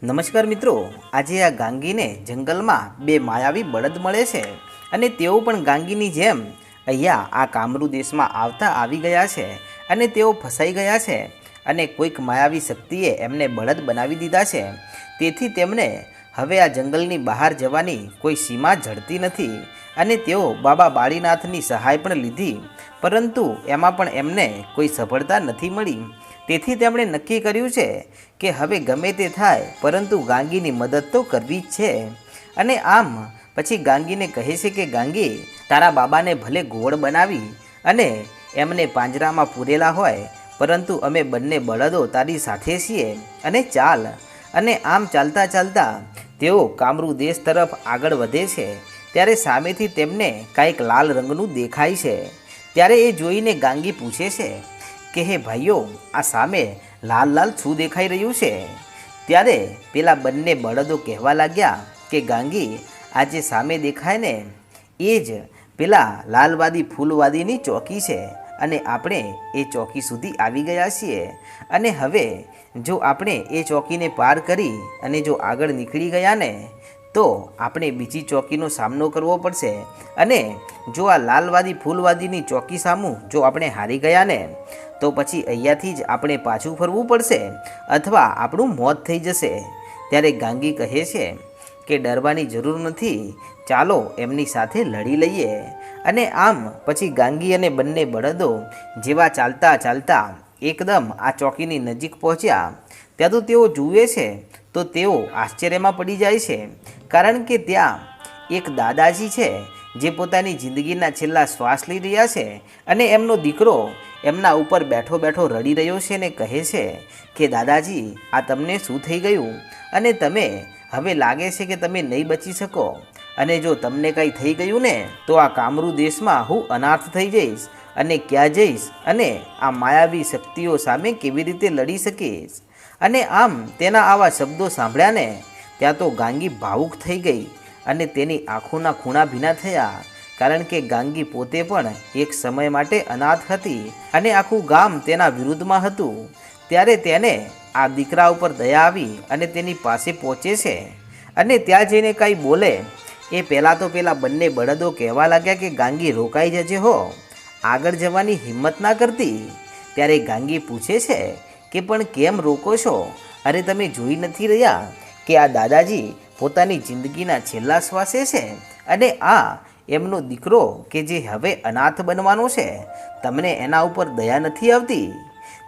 નમસ્કાર મિત્રો, આજે આ ગાંગીને જંગલમાં બે માયાવી બળદ મળે છે અને તેઓ પણ ગાંગીની જેમ અહીંયા આ કામરૂ દેશમાં આવતા આવી ગયા છે અને તેઓ ફસાઈ ગયા છે અને કોઈક માયાવી શક્તિએ એમને બળદ બનાવી દીધા છે. તેથી તેમને હવે આ જંગલની બહાર જવાની કોઈ સીમા જડતી નથી અને તેઓ બાબા બાળીનાથની સહાય પણ લીધી, પરંતુ એમાં પણ એમને કોઈ સફળતા નથી મળી. તેથી તેમણે નક્કી કર્યું છે કે હવે ગમે તે થાય, પરંતુ ગાંગીની મદદ તો કરવી જ છે. અને આમ, પછી ગાંગીને કહે છે કે, ગાંગી, તારા બાબાને ભલે ગોળ બનાવી અને એમને પાંજરામાં પૂરેલા હોય, પરંતુ અમે બંને બળદો તારી સાથે છીએ અને ચાલ. અને આમ ચાલતા ચાલતા તેઓ કામરૂ દેશ તરફ આગળ વધે છે. ત્યારે સામેથી તેમને કાંઈક લાલ રંગનું દેખાય છે. ત્યારે એ જોઈને ગાંગી પૂછે છે કે હે ભાઈઓ, આ સામે લાલ લાલ શું દેખાઈ રહ્યું છે. ત્યારે પેલા બંને બળદો કહેવા લાગ્યા કે ગાંગી આ જે સામે દેખાય ને, એ જ પેલા લાલવાદી ફૂલવાદીની ચોકી છે અને આપણે એ ચોકી સુધી આવી ગયા છીએ. અને હવે જો આપણે એ ચોકીને પાર કરી અને જો આગળ નીકળી ગયા ને તો આપણે બીજી ચોકીનો સામનો કરવો પડશે અને જો આ લાલવાદી ફૂલવાદીની ચોકી સામું જો આપણે હારી ગયા ને તો પછી અહીંયાથી જ આપણે પાછું ફરવું પડશે અથવા આપણું મોત થઈ જશે. ત્યારે ગાંગી કહે છે કે ડરવાની જરૂર નથી, ચાલો એમની સાથે લડી લઈએ. અને આમ પછી ગાંગી અને બંને બળદો જેવા ચાલતા ચાલતા એકદમ આ ચોકીની નજીક પહોંચ્યા ત્યાં તો તેઓ જુએ છે, તો તેઓ આશ્ચર્યમાં પડી જાય છે. કારણ કે ત્યાં એક દાદાજી છે, જે પોતાની જિંદગીના છેલ્લા શ્વાસ લઈ રહ્યા છે અને એમનો દીકરો એમના ઉપર બેઠો બેઠો રડી રહ્યો છે અને કહે છે કે, દાદાજી, આ તમને શું થઈ ગયું? અને તમે હવે લાગે છે કે તમે નહીં બચી શકો? અને જો તમને કંઈ થઈ ગયું ને, તો આ કામરૂ દેશમાં હું અનાથ થઈ જઈશ અને ક્યાં જઈશ? અને આ માયાવી શક્તિઓ સામે કેવી રીતે લડી શકીશ? અને આમ તેના આવા શબ્દો સાંભળ્યાને ત્યાં તો ગાંગી ભાવુક થઈ ગઈ અને તેની આંખોના ખૂણા ભીના થયા, કારણ કે ગાંગી પોતે પણ એક સમય માટે અનાથ હતી અને આખું ગામ તેના વિરુદ્ધમાં હતું. ત્યારે તેને આ દીકરા ઉપર દયા આવી અને તેની પાસે પહોંચે છે. અને ત્યાં જઈને કાંઈ બોલે, એ પહેલાં તો પેલા બંને બળદો કહેવા લાગ્યા કે ગાંગી રોકાઈ જજે હો. આગળ જવાની હિંમત ના કરતી? ત્યારે ગાંગી પૂછે છે કે પણ કેમ રોકો છો? અરે તમે જોઈ નથી રહ્યા કે આ દાદાજી પોતાની જિંદગીના છેલ્લા શ્વાસે છે અને આ એમનો દીકરો કે જે હવે અનાથ બનવાનો છે, તમને એના ઉપર દયા નથી આવતી?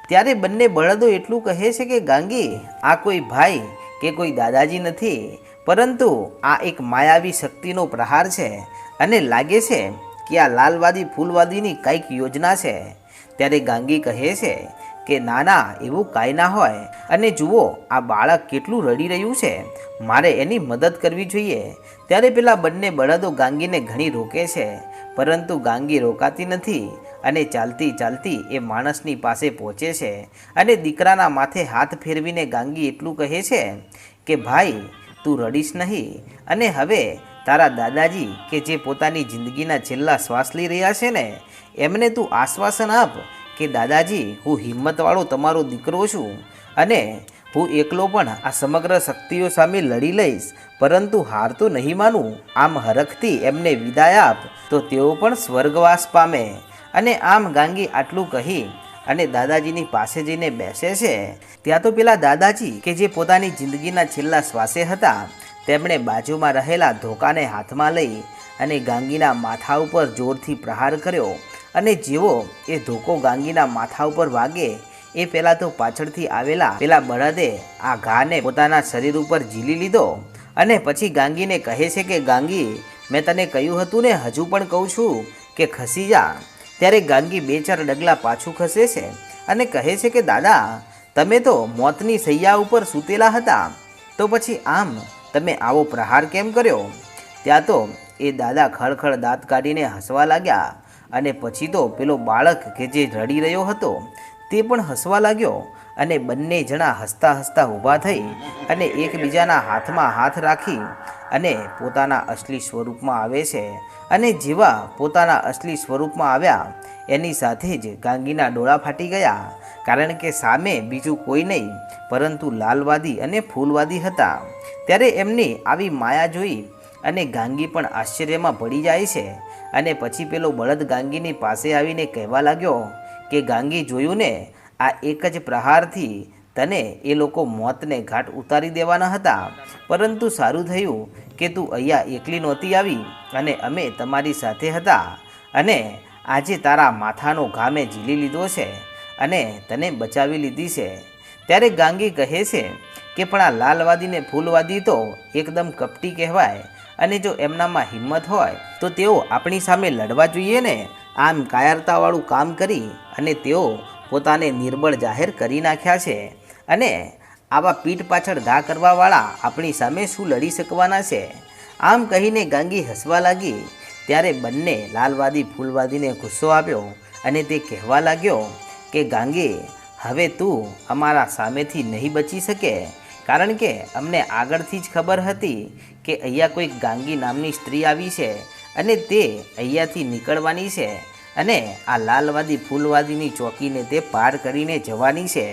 ત્યારે બંને બળદો એટલું કહે છે કે, ગાંગી, આ કોઈ ભાઈ કે કોઈ દાદાજી નથી, પરંતુ આ એક માયાવી શક્તિનો પ્રહાર છે અને લાગે છે કે આ લાલવાદી ફૂલવાદીની કંઈક યોજના છે. ત્યારે ગાંગી કહે છે કે ના ના એવું કાંઈ ના હોય. અને જુઓ, આ બાળક કેટલું રડી રહ્યું છે. મારે એની મદદ કરવી જોઈએ. ત્યારે પેલા બંને બળદો ગાંગીને ઘણી રોકે છે. પરંતુ ગાંગી રોકાતી નથી અને ચાલતી ચાલતી એ માણસની પાસે પહોંચે છે. અને દીકરાના માથે હાથ ફેરવીને ગાંગી એટલું કહે છે કે, ભાઈ, તું રડીશ નહીં. અને હવે તારા દાદાજી કે જે પોતાની જિંદગીના છેલ્લા શ્વાસ લઈ રહ્યા છે ને, એમને તું આશ્વાસન આપ કે દાદાજી, હું હિંમતવાળો તમારો દીકરો છું અને હું એકલો પણ આ સમગ્ર શક્તિઓ સામે લડી લઈશ, પરંતુ હાર તો નહીં માનું. આમ હરખથી એમને વિદાય આપ, તો તેઓ પણ સ્વર્ગવાસ પામે. અને આમ ગાંગી આટલું કહી અને દાદાજીની પાસે જઈને બેસે છે. ત્યાં તો પેલા દાદાજી કે જે પોતાની જિંદગીના છેલ્લા શ્વાસે હતા, તેમણે બાજુમાં રહેલા ધોકાને હાથમાં લઈ અને ગાંગીના માથા ઉપર જોરથી પ્રહાર કર્યો. અને જેવો એ ધોકો ગાંગીના માથા ઉપર વાગે, એ પહેલાં તો પાછળથી આવેલા પેલા બળદે આ ઘાને પોતાના શરીર ઉપર ઝીલી લીધો અને પછી ગાંગીને કહે છે કે, ગાંગી, મેં તને કહ્યું હતું ને, હજુ પણ કહું છું કે ખસી જા. ત્યારે ગાંગી બે ચાર ડગલા પાછું ખસે છે અને કહે છે કે, દાદા, તમે તો મોતની સૈયા ઉપર સૂતેલા હતા, તો પછી આમ તમે આવો પ્રહાર કેમ કર્યો? ત્યાં તો એ દાદા ખળખળ દાંત કાઢીને હસવા લાગ્યા અને પછી તો પેલો બાળક કે જે રડી રહ્યો હતો, તે પણ હસવા લાગ્યો અને બંને જણા હસતા હસતા ઊભા થઈ અને એકબીજાના હાથમાં હાથ રાખી અને પોતાના અસલી સ્વરૂપમાં આવે છે. અને જેવા પોતાના અસલી સ્વરૂપમાં આવ્યા, એની સાથે જ ગાંગીના ડોળા ફાટી ગયા. કારણ કે સામે બીજું કોઈ નહીં, પરંતુ લાલવાદી અને ફૂલવાદી હતા. ત્યારે એમની આવી માયા જોઈ અને ગાંગી પણ આશ્ચર્યમાં પડી જાય છે. અને પછી પેલો બળદ ગાંગીની પાસે આવીને કહેવા લાગ્યો કે, ગાંગી, જોયું ને? આ એક જ પ્રહારથી તને એ લોકો મોતને ઘાટ ઉતારી દેવાના હતા. પરંતુ સારું થયું કે તું અહીંયા એકલી નહોતી આવી અને અમે તમારી સાથે હતા અને આજે તારા માથાનો ઘા મેં ઝીલી લીધો છે અને તને બચાવી લીધી છે. ત્યારે ગાંગી કહે છે કે, પણ આ લાલવાદી ને ફૂલવાદી તો એકદમ કપટી કહેવાય અને જો એમનામાં હિંમત હોય, તો તેઓ આપણી સામે લડવા જોઈએ ને? આમ કાયરતાવાળું કામ કરી અને તેઓ પોતાને નિર્બળ જાહેર કરી નાખ્યા છે. અને આવા પીઠ પાછળ ઘા કરવાવાળા આપણી સામે શું લડી શકવાના છે? આમ કહીને ગાંગી હસવા લાગી. ત્યારે બંને લાલવાદી ફૂલવાદીને ગુસ્સો આવ્યો અને તે કહેવા લાગ્યો કે, ગાંગી, હવે તું અમારા સામેથી નહીં બચી શકે. કારણ કે અમને આગળથી જ ખબર હતી કે અહીંયા કોઈક ગાંગી નામની સ્ત્રી આવી છે અને તે અહીંયાથી નીકળવાની છે અને આ લાલવાદી ફૂલવાદીની ચોકીને તે પાર કરીને જવાની છે.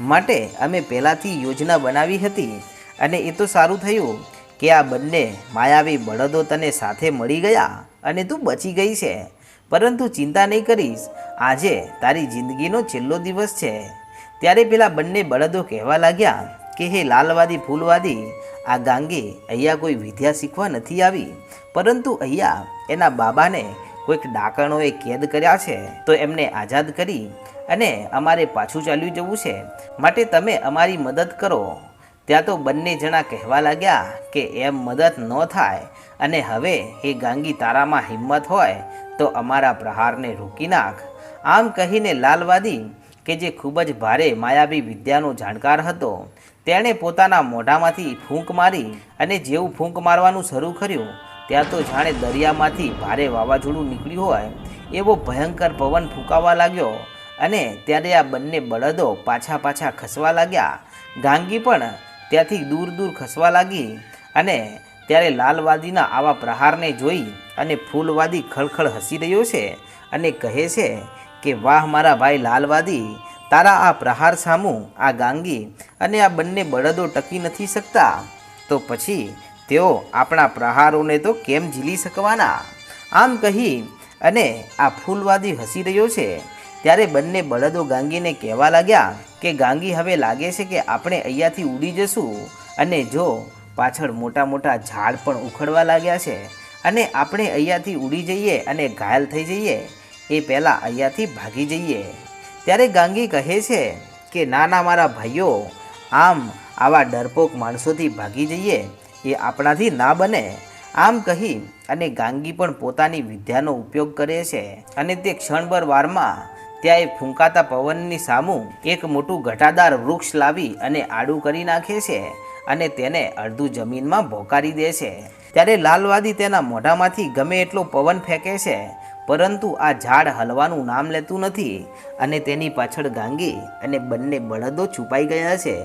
માટે અમે પહેલાંથી યોજના બનાવી હતી અને એ તો સારું થયું કે આ બંને માયાવી બળદો તને સાથે મળી ગયા અને તું બચી ગઈ છે. પરંતુ ચિંતા નહીં કરીશ, આજે તારી જિંદગીનો છેલ્લો દિવસ છે. ત્યારે પેલા બંને બળદો કહેવા લાગ્યા કે હે લાલવાદી, ફૂલવાદી, આ ગાંગી અહીંયા કોઈ વિદ્યા શીખવા નથી આવી? પરંતુ અહીંયા એના બાબાને કોઈક ડાકણોએ કેદ કર્યા છે, તો એમને આઝાદ કરી અને અમારે પાછું ચાલ્યું જવું છે. માટે તમે અમારી મદદ કરો. ત્યાં તો બંને જણા કહેવા લાગ્યા કે એમ મદદ ન થાય અને હવે એ ગાંગી તારામાં હિંમત હોય, તો અમારા પ્રહારને રોકી નાખ. આમ કહીને લાલવાદી, કે જે ખૂબ જ ભારે માયાવી વિદ્યાનો જાણકાર હતો તેણે પોતાના મોઢામાંથી ફૂંક મારી અને જેવું ફૂંક મારવાનું શરૂ કર્યું, ત્યાં તો જાણે દરિયામાંથી ભારે વાવાઝોડું નીકળ્યું હોય એવો ભયંકર પવન ફૂંકાવા લાગ્યો અને ત્યારે આ બંને બળદો પાછા પાછા ખસવા લાગ્યા. ગાંગી પણ ત્યાંથી દૂર દૂર ખસવા લાગી અને ત્યારે લાલવાદીના આવા પ્રહારને જોઈ અને ફૂલવાદી ખળખળ હસી રહ્યો છે અને કહે છે કે, વાહ મારા ભાઈ લાલવાદી તારા આ પ્રહાર સામું, આ ગાંગી અને આ બંને બળદો ટકી નથી શકતા. તો પછી તેઓ આપણા પ્રહારોને તો કેમ ઝીલી શકવાના? આમ કહી અને આ ફૂલવાદી હસી રહ્યો છે. ત્યારે બંને બળદો ગાંગીને કહેવા લાગ્યા કે ગાંગી હવે લાગે છે કે આપણે અહીંયાથી ઉડી જશું અને જો પાછળ મોટા મોટા ઝાડ પણ ઉખડવા લાગ્યા છે અને આપણે અહીંયાથી ઉડી જઈએ અને ઘાયલ થઈ જઈએ, એ પહેલાં અહીંયાથી ભાગી જઈએ. ત્યારે ગાંગી કહે છે કે ના ના મારા ભાઈઓ, આમ આવા ડરપોક માણસોથી ભાગી જઈએ એ આપણાથી ના બને. આમ કહી અને ગાંગી પણ પોતાની વિદ્યાનો ઉપયોગ કરે છે અને તે ક્ષણભર વારમાં ત્યાં એ ફૂંકાતા પવનની સામું એક મોટું ઘટાદાર વૃક્ષ લાવી અને આડું કરી નાખે છે અને તેને અડધું જમીનમાં ભોકારી દે છે. ત્યારે લાલવાદી તેના મોઢામાંથી ગમે એટલો પવન ફેંકે છે પરંતુ આ ઝાડ હલવાનું નામ લેતું નથી અને તેની પાછળ ગાંગી અને બંને બળદો છુપાઈ ગયા છે.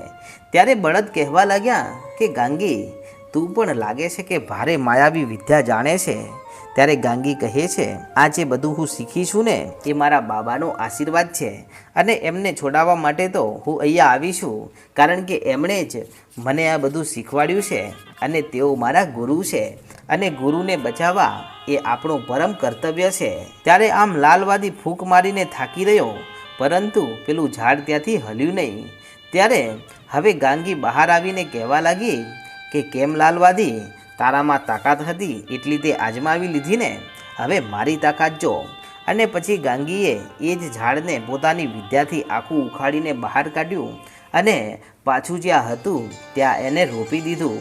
ત્યારે બળદ કહેવા લાગ્યા કે, ગાંગી, તું પણ લાગે છે કે ભારે માયાવી વિદ્યા જાણે છે. ત્યારે ગાંગી કહે છે, આ જે બધું હું શીખી છું ને, એ મારા બાબાનો આશીર્વાદ છે અને એમને છોડાવવા માટે તો હું અહીંયા આવી છું, કારણ કે એમણે જ મને આ બધું શીખવાડ્યું છે અને તેઓ મારા ગુરુ છે. અને ગુરુને બચાવવા એ આપણું પરમ કર્તવ્ય છે. ત્યારે આમ લાલવાદી ફૂંક મારીને થાકી રહ્યો, પરંતુ પેલું ઝાડ ત્યાંથી હલ્યું નહીં. ત્યારે હવે ગાંગી બહાર આવીને કહેવા લાગી કે, કેમ લાલવાદી? તારામાં તાકાત હતી, એટલી તે આજમાવી લીધી ને? હવે મારી તાકાત જો. અને પછી ગાંગીએ એ જ ઝાડને પોતાની વિદ્યાથી આખું ઉખાડીને બહાર કાઢ્યું અને પાછું જ્યાં હતું, ત્યાં એને રોપી દીધું.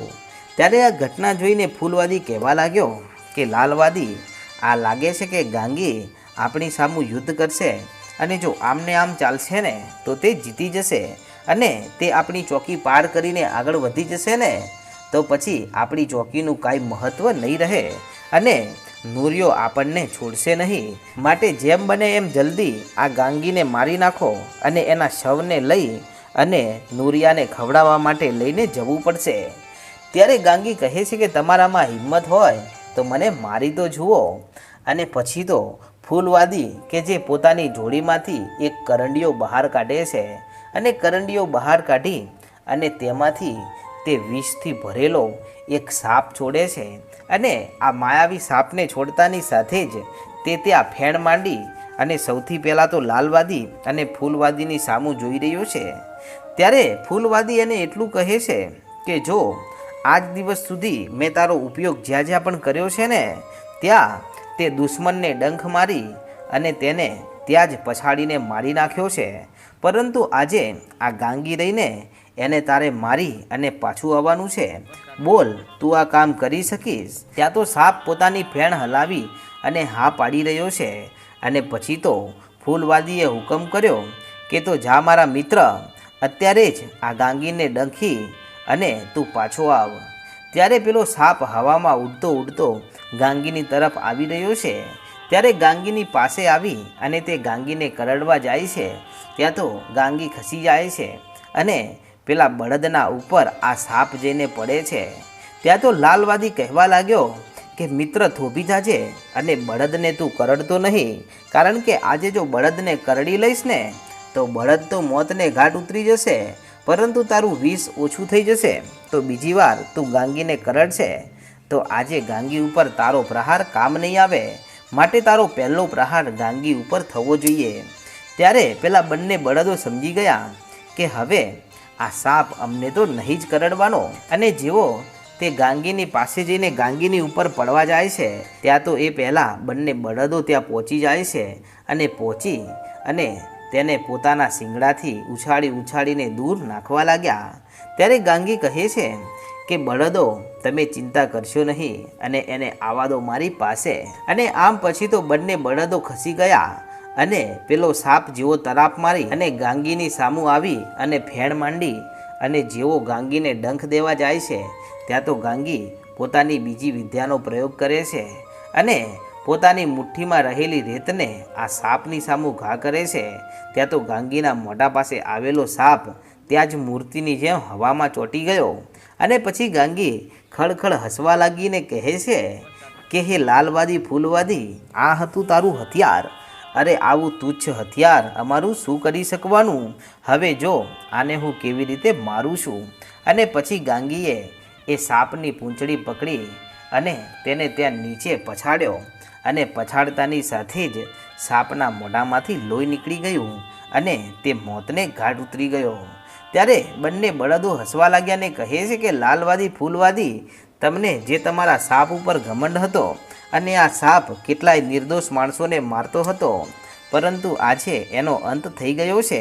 ત્યારે આ ઘટના જોઈને ફૂલવાદી કહેવા લાગ્યો કે, લાલવાદી, આ લાગે છે કે ગાંગી આપણી સામું યુદ્ધ કરશે અને જો આમને આમ ચાલશે ને, તો તે જીતી જશે અને તે આપણી ચોકી પાર કરીને આગળ વધી જશે ને, તો પછી આપણી ચોકીનું કાંઈ મહત્ત્વ નહીં રહે અને નુરિયો આપણને છોડશે નહીં. માટે જેમ બને એમ જલ્દી આ ગાંગીને મારી નાખો અને એના શવને લઈ અને નુરિયાને ખવડાવવા માટે લઈને જવું પડશે. ત્યારે ગાંગી કહે છે કે તમારામાં હિંમત હોય તો મને મારી તો જુઓ. અને પછી તો ફૂલવાદી કે જે પોતાની જોડીમાંથી એક કરંડીઓ બહાર કાઢે છે અને કરંડીઓ બહાર કાઢી અને તેમાંથી તે વિષથી ભરેલો એક સાપ છોડે છે અને આ માયાવી સાપને છોડતાની સાથે જ તે ત્યાં ફેણ માંડી અને સૌથી પહેલાં તો લાલવાદી અને ફૂલવાદીની સામું જોઈ રહ્યો છે. ત્યારે ફૂલવાદી એને એટલું કહે છે કે જો આજ દિવસ સુધી મેં તારો ઉપયોગ જ્યાં જ્યાં પણ કર્યો છે ને, ત્યાં તે દુશ્મનને ડંખ મારી અને તેને ત્યાં જ પછાડીને મારી નાખ્યો છે. પરંતુ આજે આ ગાંગી રહીને એને તારે મારી અને પાછું આવવાનું છે. બોલ, તું આ કામ કરી શકીશ? ત્યાં તો સાપ પોતાની ફેણ હલાવી અને હા પાડી રહ્યો છે. અને પછી તો ફૂલવાદીએ હુકમ કર્યો કે તો જા મારા મિત્ર, અત્યારે જ આ ગાંગીને ડંખી અને તું પાછો આવ. ત્યારે પેલો સાપ હવામાં ઉડતો ઉડતો ગાંગીની તરફ આવી રહ્યો છે. ત્યારે ગાંગીની પાસે આવી અને તે ગાંગીને કરડવા જાય છે. ત્યાં તો ગાંગી ખસી જાય છે અને પેલા બળદના ઉપર આ સાપ જઈને પડે છે. ત્યાં તો લાલવાદી કહેવા લાગ્યો કે, મિત્ર થોભી જાજે અને બળદને તું કરડતો નહીં. કારણ કે આજે જો બળદને કરડી લઈશ ને, તો બળદ તો મોતને ઘાટ ઉતરી જશે. પરંતુ તારું વિષ ઓછું થઈ જશે, તો બીજી વાર તું ગાંગીને કરડશે તો આજે ગાંગી ઉપર તારો પ્રહાર કામ નહીં આવે. માટે તારો પહેલો પ્રહાર ગાંગી ઉપર થવો જોઈએ. ત્યારે પેલા બંને બળદો સમજી ગયા કે હવે આ સાપ અમને તો નહીં જ કરડવાનો. અને જેવો તે ગાંગીની પાસે જઈને ગાંગીની ઉપર પડવા જાય છે, ત્યાં તો એ પહેલાં બંને બળદો ત્યાં પહોંચી જાય છે અને પહોંચી અને તેને પોતાના શિંગડાથી ઉછાળી ઉછાળીને દૂર નાખવા લાગ્યા. ત્યારે ગાંગી કહે છે કે, બળદો, તમે ચિંતા કરશો નહીં અને એને આવા દો મારી પાસે. અને આમ પછી તો બંને બળદો ખસી ગયા અને પેલો સાપ જેવો તરાપ મારી અને ગાંગીની સામું આવી અને ફેણ માંડી અને જેવો ગાંગીને ડંખ દેવા જાય છે, ત્યાં તો ગાંગી પોતાની બીજી વિદ્યાનો પ્રયોગ કરે છે અને પોતાની મુઠ્ઠીમાં રહેલી રેતને આ સાપની સામું ઘા કરે છે. ત્યાં તો ગાંગીના મોઢા પાસે આવેલો સાપ ત્યાં જ મૂર્તિની જેમ હવામાં ચોંટી ગયો અને પછી ગાંગી ખળખળ હસવા લાગીને કહે છે કે, હે લાલવાદી ફૂલવાદી, આ હતું તારું હથિયાર. અરે, આવું તુચ્છ હથિયાર અમારું શું કરી શકવાનું? હવે જો આને હું કેવી રીતે મારું છું? અને પછી ગાંગીએ એ સાપની પૂંછડી પકડી અને તેને ત્યાં નીચે પછાડ્યો. અને પછાડતાની સાથે જ સાપના મોઢામાંથી લોહી નીકળી ગયું અને તે મોતને ઘાટ ઉતરી ગયો. ત્યારે બંને બળદો હસવા લાગ્યા ને કહે છે કે, લાલવાદી, ફૂલવાદી, તમને જે તમારા સાપ ઉપર ઘમંડ હતો અને આ સાપ કેટલાય નિર્દોષ માણસોને મારતો હતો, પરંતુ આજે એનો અંત થઈ ગયો છે.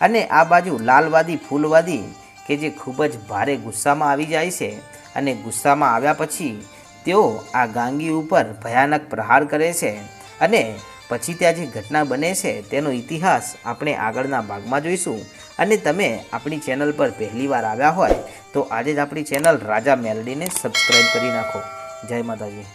અને આ બાજુ લાલવાદી, ફૂલવાદી, કે જે ખૂબ જ ભારે ગુસ્સામાં આવી જાય છે અને ગુસ્સામાં આવ્યા પછી તેઓ આ ગાંગી ઉપર ભયાનક પ્રહાર કરે છે અને પછી ત્યાં જે ઘટના બને છે તેનો ઇતિહાસ આપણે આગળના ભાગમાં જોઈશું. અને તમે આપણી ચેનલ પર પહેલીવાર આવ્યા હોય તો આજે જ આપણી ચેનલ રાજા મેલડીને સબસ્ક્રાઈબ કરી નાખો. જય માતાજી.